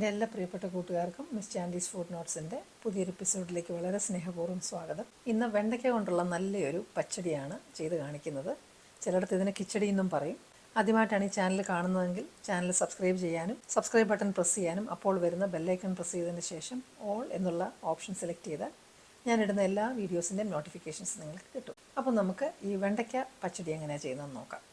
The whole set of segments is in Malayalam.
എന്റെ എല്ലാ പ്രിയപ്പെട്ട കൂട്ടുകാർക്കും മിസ് ചാൻഡീസ് ഫുഡ് നോട്ട്സിന്റെ പുതിയൊരു എപ്പിസോഡിലേക്ക് വളരെ സ്നേഹപൂർവം സ്വാഗതം. ഇന്ന് വെണ്ടയ്ക്ക കൊണ്ടുള്ള നല്ലൊരു പച്ചടിയാണ് ചെയ്ത് കാണിക്കുന്നത്. ചിലയിടത്ത് ഇതിനെ കിച്ചടി എന്നും പറയും. ആദ്യമായിട്ടാണ് ഈ ചാനൽ കാണുന്നതെങ്കിൽ ചാനൽ സബ്സ്ക്രൈബ് ചെയ്യാനും സബ്സ്ക്രൈബ് ബട്ടൺ പ്രസ് ചെയ്യാനും അപ്പോൾ വരുന്ന ബെല്ലൈക്കൺ പ്രസ് ചെയ്തതിന് ശേഷം ഓൾ എന്നുള്ള ഓപ്ഷൻ സെലക്ട് ചെയ്താൽ ഞാനിടുന്ന എല്ലാ വീഡിയോസിന്റെയും നോട്ടിഫിക്കേഷൻസ് നിങ്ങൾക്ക് കിട്ടും. അപ്പോൾ നമുക്ക് ഈ വെണ്ടയ്ക്ക പച്ചടി എങ്ങനെയാണ് ചെയ്യുന്നതെന്ന് നോക്കാം.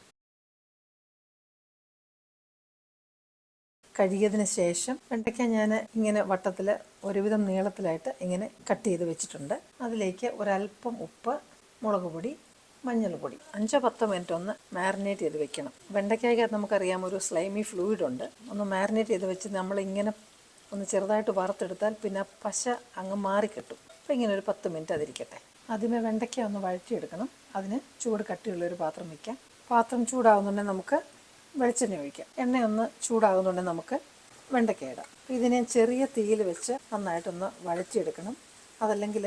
കഴുകിയതിന് ശേഷം വെണ്ടയ്ക്ക ഞാൻ ഇങ്ങനെ വട്ടത്തിൽ ഒരുവിധം നീളത്തിലായിട്ട് ഇങ്ങനെ കട്ട് ചെയ്ത് വെച്ചിട്ടുണ്ട്. അതിലേക്ക് ഒരല്പം ഉപ്പ് മുളക് പൊടി മഞ്ഞൾപ്പൊടി അഞ്ചോ പത്തോ മിനിറ്റ് ഒന്ന് മാരിനേറ്റ് ചെയ്ത് വെക്കണം. വെണ്ടയ്ക്കകത്ത് നമുക്കറിയാം ഒരു സ്ലൈമി ഫ്ലൂയിഡ് ഉണ്ട്. ഒന്ന് മാരിനേറ്റ് ചെയ്ത് വെച്ച് നമ്മളിങ്ങനെ ഒന്ന് ചെറുതായിട്ട് വറുത്തെടുത്താൽ പിന്നെ പശ അങ്ങ് മാറിക്കിട്ടും. അപ്പോൾ ഇങ്ങനെ ഒരു പത്ത് മിനിറ്റ് അതിരിക്കട്ടെ. ആദ്യമേ വെണ്ടയ്ക്ക ഒന്ന് വഴറ്റിയെടുക്കണം. അതിന് ചൂട് കട്ടിയുള്ളൊരു പാത്രം വയ്ക്കാം പാത്രം ചൂടാവുന്നുണ്ടെങ്കിൽ നമുക്ക് വെളിച്ചെണ്ണ ഒഴിക്കാം. എണ്ണ ഒന്ന് ചൂടാകുന്നുണ്ടെങ്കിൽ നമുക്ക് വെണ്ടയ്ക്ക ഇടാം. ഇതിനെ ചെറിയ തീയിൽ വെച്ച് നന്നായിട്ടൊന്ന് വഴറ്റിയെടുക്കണം. അതല്ലെങ്കിൽ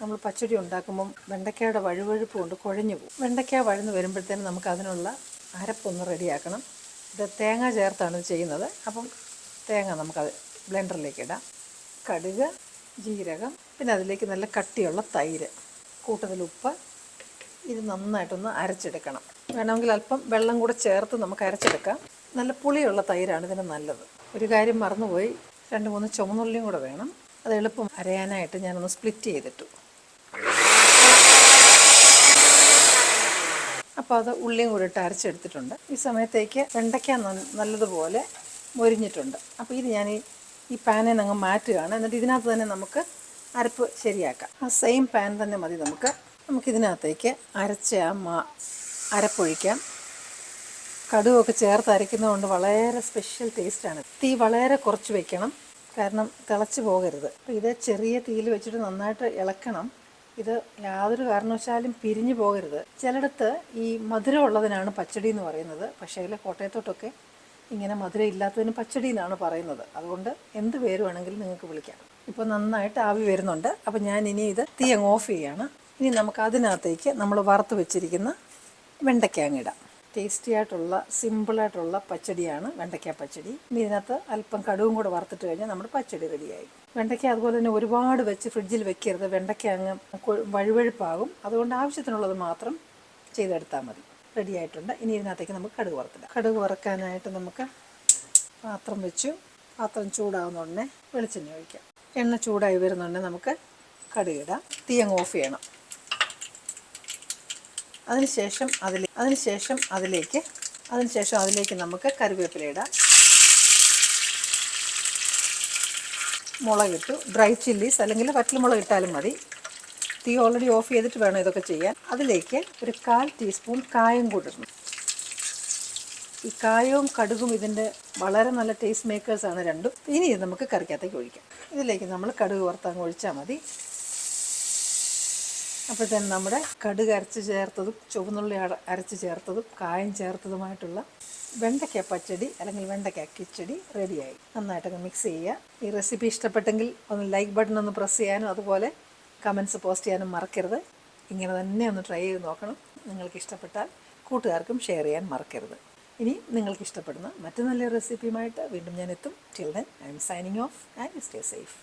നമ്മൾ പച്ചടി ഉണ്ടാക്കുമ്പം വെണ്ടയ്ക്കയുടെ വഴുവഴുപ്പ് കൊണ്ട് കുഴഞ്ഞു പോകും. വെണ്ടയ്ക്ക വഴന്ന് വരുമ്പോഴത്തേനും നമുക്ക് അതിനുള്ള അരപ്പൊന്ന് റെഡിയാക്കണം. ഇത് തേങ്ങ ചേർത്താണ് ഇത് ചെയ്യുന്നത്. അപ്പം തേങ്ങ നമുക്കത് ബ്ലെൻഡറിലേക്ക് ഇടാം. കടുക് ജീരകം പിന്നെ അതിലേക്ക് നല്ല കട്ടിയുള്ള തൈര് കൂട്ടത്തിൽ ഉപ്പ് ഇത് നന്നായിട്ടൊന്ന് അരച്ചെടുക്കണം. വേണമെങ്കിൽ അല്പം വെള്ളം കൂടെ ചേർത്ത് നമുക്ക് അരച്ചെടുക്കാം. നല്ല പുളിയുള്ള തൈരാണ് ഇതിന് നല്ലത്. ഒരു കാര്യം മറന്നുപോയി. രണ്ട് മൂന്ന് ചുമന്നുള്ളിയും കൂടെ വേണം. അത് എളുപ്പം അരയാനായിട്ട് ഞാനൊന്ന് സ്പ്ലിറ്റ് ചെയ്തിട്ടു. അപ്പോൾ അത് ഉള്ളിയും കൂടെ ഇട്ട് അരച്ചെടുത്തിട്ടുണ്ട്. ഈ സമയത്തേക്ക് വെണ്ടയ്ക്ക നല്ലതുപോലെ മൊരിഞ്ഞിട്ടുണ്ട്. അപ്പോൾ ഇത് ഞാൻ ഈ പാനിൽ അങ്ങ് മാറ്റുകയാണ്. എന്നിട്ട് ഇതിനകത്ത് തന്നെ നമുക്ക് അരപ്പ് ശരിയാക്കാം. ആ സെയിം പാൻ തന്നെ മതി നമുക്ക്. നമുക്കിതിനകത്തേക്ക് അരച്ച ആ മാ അരപ്പൊഴിക്കാം. കടുവൊക്കെ ചേർത്ത് അരയ്ക്കുന്നതുകൊണ്ട് വളരെ സ്പെഷ്യൽ ടേസ്റ്റാണ് തീ വളരെ കുറച്ച് വെക്കണം. കാരണം തിളച്ച് പോകരുത്. അപ്പോൾ ഇത് ചെറിയ തീയിൽ വെച്ചിട്ട് നന്നായിട്ട് ഇളക്കണം. ഇത് യാതൊരു കാരണവശാലും പിരിഞ്ഞു പോകരുത്. ചിലയിടത്ത് ഈ മധുരം ഉള്ളതിനാണ് പച്ചടി എന്ന് പറയുന്നത്. പക്ഷേ അതിൽ കോട്ടയത്തോട്ടൊക്കെ ഇങ്ങനെ മധുരം ഇല്ലാത്തതിന് പച്ചടി എന്നാണ് പറയുന്നത്. അതുകൊണ്ട് എന്ത് പേര് വേണമെങ്കിലും നിങ്ങൾക്ക് വിളിക്കാം. ഇപ്പോൾ നന്നായിട്ട് ആവി വരുന്നുണ്ട്. അപ്പോൾ ഞാൻ ഇനി ഇത് തീ അങ്ങ് ഓഫ് ചെയ്യാണ്. ഇനി നമുക്ക് അതിനകത്തേക്ക് നമ്മൾ വറുത്ത് വെച്ചിരിക്കുന്ന വെണ്ടയ്ക്ക ഇടാം ടേസ്റ്റി ആയിട്ടുള്ള സിമ്പിളായിട്ടുള്ള പച്ചടിയാണ് വെണ്ടയ്ക്ക പച്ചടി. ഇനി ഇതിനകത്ത് അല്പം കടുവും കൂടെ വറുത്തിട്ട് കഴിഞ്ഞാൽ നമ്മുടെ പച്ചടി റെഡിയായി. വെണ്ടയ്ക്ക അതുപോലെ തന്നെ ഒരുപാട് വെച്ച് ഫ്രിഡ്ജിൽ വെക്കരുത്. വെണ്ടയ്ക്ക അങ്ങ് വഴുവഴുപ്പാകും. അതുകൊണ്ട് ആവശ്യത്തിനുള്ളത് മാത്രം ചെയ്തെടുത്താൽ മതി. റെഡി ആയിട്ടുണ്ട്. ഇനി ഇതിനകത്തേക്ക് നമുക്ക് കടുക് വറുത്തിടാം. കടുക് വറുക്കാനായിട്ട് നമുക്ക് പാത്രം വെച്ചു. പാത്രം ചൂടാകുന്ന ഉടനെ വെളിച്ചെണ്ണ ഒഴിക്കാം. എണ്ണ ചൂടായി വരുന്നുണ്ടെങ്കിൽ നമുക്ക് കടുകിടാം തീ അങ്ങ് ഓഫ് ചെയ്യണം. അതിനുശേഷം അതിൽ അതിനുശേഷം അതിലേക്ക് അതിനുശേഷം അതിലേക്ക് നമുക്ക് കറിവേപ്പില ഇടാം. മുളകിട്ടു. ഡ്രൈ ചില്ലീസ് അല്ലെങ്കിൽ വറ്റൽമുളക് ഇട്ടാലും മതി. തീ ഓൾറെഡി ഓഫ് ചെയ്തിട്ട് വേണം ഇതൊക്കെ ചെയ്യാൻ. അതിലേക്ക് ഒരു കാൽ ടീസ്പൂൺ കായം കൂടി ഈ കായവും കടുകും ഇതിന്റെ വളരെ നല്ല ടേസ്റ്റ് മേക്കേഴ്സാണ് രണ്ടും. ഇനി ഇത് നമുക്ക് കറിക്കകത്തേക്ക് ഒഴിക്കാം. ഇതിലേക്ക് നമ്മൾ കടുക് വറുത്തങ്ങ് ഒഴിച്ചാൽ മതി. അപ്പോഴത്തേനും നമ്മുടെ കടുക് അരച്ച് ചേർത്തതും ചുവന്നുള്ളി അരച്ച് ചേർത്തതും കായം ചേർത്തതുമായിട്ടുള്ള വെണ്ടയ്ക്ക പച്ചടി അല്ലെങ്കിൽ വെണ്ടയ്ക്ക കിച്ചടി റെഡിയായി. നന്നായിട്ടൊക്കെ മിക്സ് ചെയ്യുക. ഈ റെസിപ്പി ഇഷ്ടപ്പെട്ടെങ്കിൽ ഒന്ന് ലൈക്ക് ബട്ടൺ ഒന്ന് പ്രസ് ചെയ്യാനും അതുപോലെ കമൻസ് പോസ്റ്റ് ചെയ്യാനും മറക്കരുത്. ഇങ്ങനെ തന്നെ ഒന്ന് ട്രൈ ചെയ്ത് നോക്കണം. നിങ്ങൾക്ക് ഇഷ്ടപ്പെട്ടാൽ കൂട്ടുകാർക്കും ഷെയർ ചെയ്യാൻ മറക്കരുത്. ഇനി നിങ്ങൾക്ക് ഇഷ്ടപ്പെടുന്ന മറ്റു നല്ല റെസിപ്പിയുമായിട്ട് വീണ്ടും ഞാൻ എത്തും. Till then I'm signing off and stay safe